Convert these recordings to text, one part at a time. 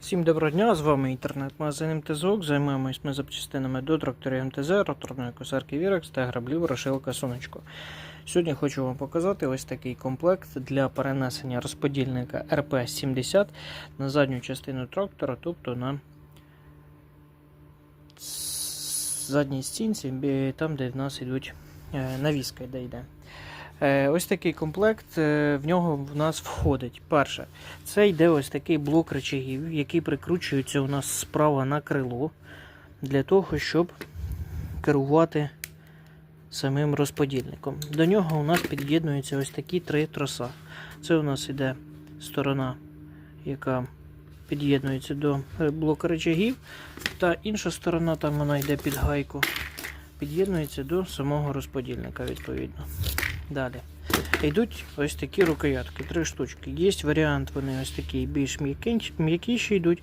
Всім доброго дня, з вами інтернет-магазин МТЗОК. Займаємось ми запчастинами до тракторів МТЗ, роторної косарки Вірекс та граблів Рошилка Сонечко. Сьогодні хочу вам показати ось такий комплект для перенесення розподільника РП-70 на задню частину трактора, тобто на задній стінці, там де в нас йдуть е, навіска, де йде. Е, Ось такий комплект, е, в нього в нас входить. Перше, це йде ось такий блок речагів, який прикручується у нас справа на крило, для того, щоб керувати самим розподільником. До нього у нас під'єднуються ось такі три троса. Це у нас іде сторона, яка під'єднується до блока речагів, та інша сторона, там вона йде під гайку, під'єднується до самого розподільника, відповідно. Далі. Йдуть ось такі рукоятки, три штучки. Є варіант, вони ось такі більш м'якіші йдуть,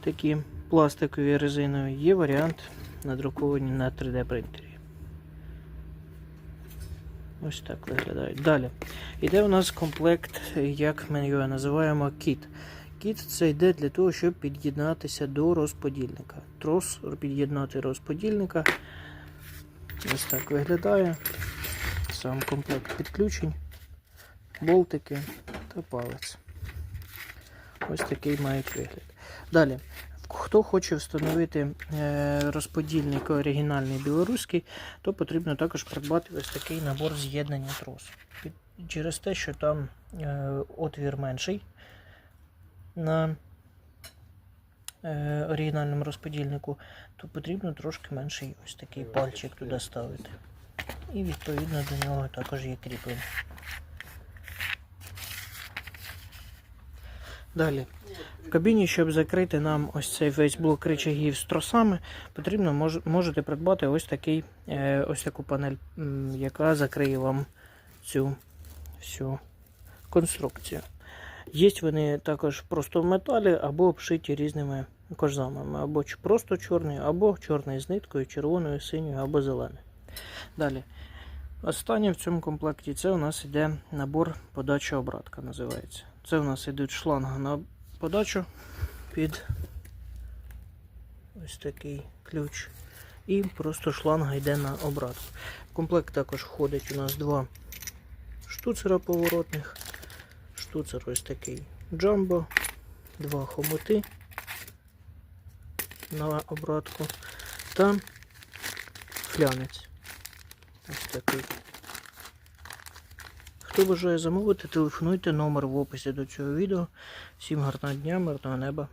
такі пластикові резинові. Є варіант надруковані на 3D принтері. Ось так виглядають. Далі. Йде у нас комплект, як ми його називаємо, кіт. Кіт це йде для того, щоб під'єднатися до розподільника. Трос під'єднати розподільника. Ось так виглядає. Сам комплект підключень, болтики та палець. Ось такий мають вигляд. Далі, хто хоче встановити е, розподільник оригінальний білоруський, то потрібно також придбати ось такий набор з'єднання тросу. Через те, що там е, отвір менший на е, оригінальному розподільнику, то потрібно трошки менший ось такий пальчик туди ставити. І відповідно до нього також є кріплення. Далі. В кабіні, щоб закрити нам ось цей весь блок речагів з тросами, потрібно мож, можете придбати ось такий, е, ось таку панель, яка закриє вам цю всю конструкцію. Є вони також просто в металі або обшиті різними кожзамами, або просто чорний, або чорний з ниткою, червоною, синьою або зеленою. Далі. Останнє в цьому комплекті це у нас йде набор подача обратка, називається. Це у нас йдуть шланги на подачу під ось такий ключ. І просто шланга йде на обратку. В комплект також входить у нас два штуцера поворотних. Штуцер ось такий джамбо, два хомути на обратку та флянець. Ось такий. Хто бажає замовити, телефонуйте номер в описі до цього відео. Всім гарного дня, мирного неба.